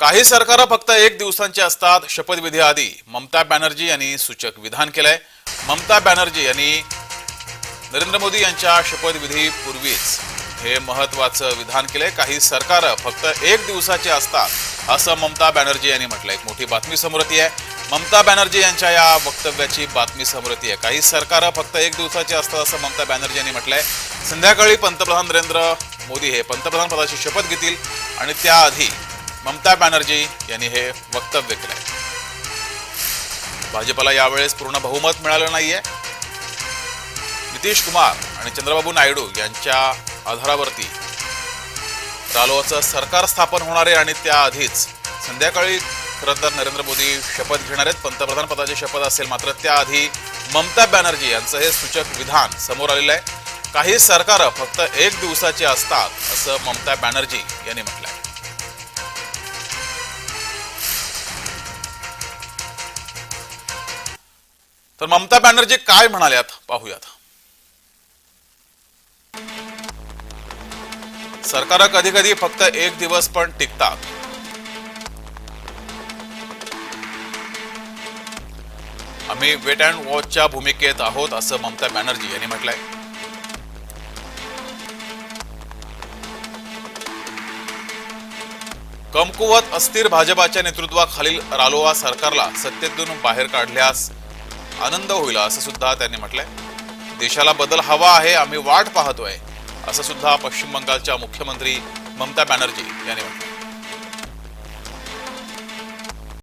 काही सरकार फक्त एक दिवसांची असतात शपथविधी आधी. ममता बॅनर्जी यांनी सूचक विधान केलंय. ममता बॅनर्जी यांनी नरेंद्र मोदी यांच्या शपथविधी पूर्वीच हे महत्वाचं विधान केलंय. काही सरकार फक्त एक दिवसाचे असतात असं ममता बॅनर्जी यांनी म्हटलंय. एक मोठी बातमी समोर येते आहे. ममता बॅनर्जी यांच्या या वक्तव्याची बातमी समोर येते आहे. काही सरकार फक्त एक दिवसाची असतात असं ममता बॅनर्जी यांनी म्हटलंय. संध्याकाळी पंतप्रधान नरेंद्र मोदी हे पंतप्रधान पदाची शपथ घेतील आणि त्याआधी ममता बॅनर्जी यांनी हे वक्तव्य केलंय भाजपला यावेळेस पूर्ण बहुमत मिळालं नाहीये. नितीश कुमार आणि चंद्रबाबू नायडू यांच्या आधारावरती रालोआचं सरकार स्थापन होणार आहे आणि त्याआधीच संध्याकाळी खरं तर नरेंद्र मोदी शपथ घेणार आहेत. पंतप्रधान पदाची शपथ असेल मात्र त्याआधी ममता बॅनर्जी यांचं हे सूचक विधान समोर आलेलं आहे. काही सरकार फक्त एक दिवसाची असतात असं ममता बॅनर्जी यांनी म्हटलंय. तर ममता बॅनर्जी काय म्हणाल्यात पाहूयात. सरकार कधी कधी फक्त एक दिवस पण टिकतात. आम्ही वेट अँड वॉचच्या भूमिकेत आहोत असं ममता बॅनर्जी यांनी म्हटलंय. कमकुवत अस्थिर भाजपाच्या नेतृत्वाखालील रालोआ सरकारला सत्तेतून बाहेर काढल्यास आनंद होईल असं सुद्धा त्यांनी म्हटलंय. देशाला बदल हवा आहे आम्ही वाट पाहतोय असं सुद्धा पश्चिम बंगालच्या मुख्यमंत्री ममता बॅनर्जी यांनी म्हटलं